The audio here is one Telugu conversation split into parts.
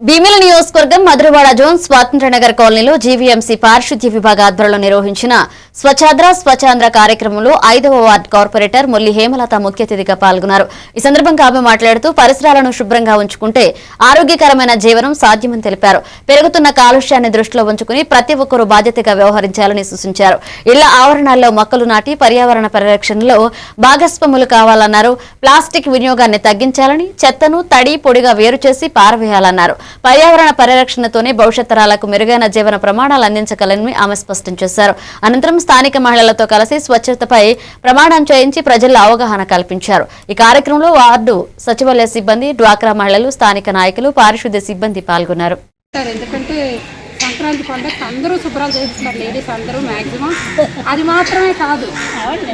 భీమిల నియోజకవర్గం మధురవాడ జోన్ స్వాతంత్ర నగర్ కాలనీలో జీవీఎంసీ పారిశుద్ధ్య విభాగ ఆధ్వర్యంలో నిర్వహించిన స్వచ్ఛాద్ర స్వచ్ఛాంధ్ర కార్యక్రమంలో ఐదవ వార్డు కార్పొరేటర్ ముల్లి హేమలత ముఖ్య అతిథిగా పాల్గొన్నారు. ఈ సందర్భంగా ఆమె మాట్లాడుతూ పరిసరాలను శుభ్రంగా ఉంచుకుంటే ఆరోగ్యకరమైన జీవనం సాధ్యమని తెలిపారు. పెరుగుతున్న కాలుష్యాన్ని దృష్టిలో ఉంచుకుని ప్రతి ఒక్కరూ బాధ్యతగా వ్యవహరించాలని సూచించారు. ఇళ్ళ ఆవరణాల్లో మొక్కలు నాటి పర్యావరణ పరిరక్షణలో భాగస్వాములు కావాలన్నారు. ప్లాస్టిక్ వినియోగాన్ని తగ్గించాలని చెత్తను తడి పొడిగా వేరు చేసి పారవేయాలన్నారు. పర్యావరణ పరిరక్షణతోనే భవిష్యత్ తరాలకు మెరుగైన జీవన ప్రమాణాలు అందించగలని ఆమె స్పష్టం చేశారు. అనంతరం స్థానిక మహిళలతో కలిసి స్వచ్ఛతపై ప్రమాణం చేయించి ప్రజల్లో అవగాహన కల్పించారు. ఈ కార్యక్రమంలో వార్డు సచివాలయ సిబ్బంది డ్వాక్రా మహిళలు స్థానిక నాయకులు పారిశుద్ధ్య సిబ్బంది పాల్గొన్నారు. ఎందుకంటే సంక్రాంతి పండుగ అందరూ శుభ్రాలు చేస్తున్నారు లేడీస్ అందరూ మ్యాక్సిమం అది మాత్రమే కాదు.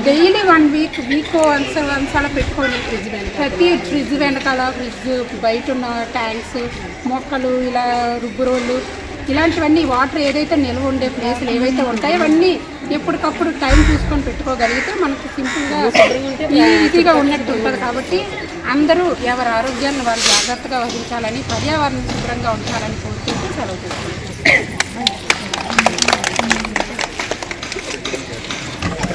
Daily one week week once once అలా పెట్టుకోండి. ఫ్రిడ్జ్ ప్రతి ఫ్రిడ్జ్ వెనకాల ఫ్రిడ్జ్ బయట ఉన్న ట్యాంక్స్ మొక్కలు ఇలా రుబ్బు రోళ్ళు ఇలాంటివన్నీ వాటర్ ఏదైతే నిల్వ ఉండే ప్లేసులు ఏవైతే ఉంటాయో అవన్నీ ఎప్పటికప్పుడు టైం చూసుకొని పెట్టుకోగలిగితే మనకు సింపుల్గా ఈజీగా ఉన్నట్టు ఉంటుంది. కాబట్టి అందరూ ఎవరి ఆరోగ్యాన్ని వారు జాగ్రత్తగా వహించాలని పర్యావరణం శుభ్రంగా ఉంచాలని కోరుకుంటూ సెలవు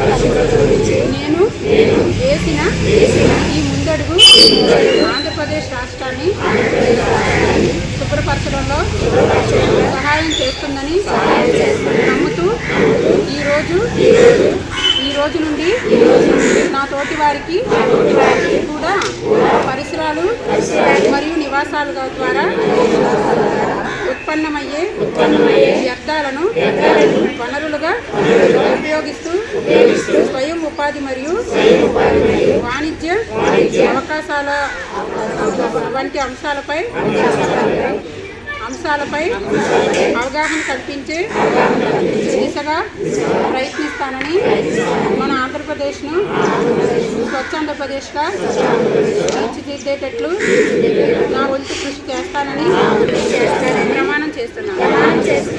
నేను వేసిన ఈ ముందడుగు ఆంధ్రప్రదేశ్ రాష్ట్రాన్ని శుభ్రపరచడంలో సహాయం చేస్తుందని నమ్ముతూ ఈరోజు ఈ రోజు నుండి నా తోటి వారికి కూడా పరిసరాలు మరియు నివాసాల ద్వారా ఉత్పన్నమయ్యే వ్యర్థాలను వనరులుగా ఉపయోగిస్తూ స్వయం ఉపాధి మరియు వాణిజ్య అవకాశాల వంటి అంశాలపై అంశాలపై అవగాహన కల్పించే దిశగా ప్రయత్నిస్తానని మన ఆంధ్రప్రదేశ్ను స్వచ్ఛ ఆంధ్రప్రదేశ్గా తీర్చిదిద్దేటట్లు నా వంతు కృషి చేస్తానని ప్రమాణం noches.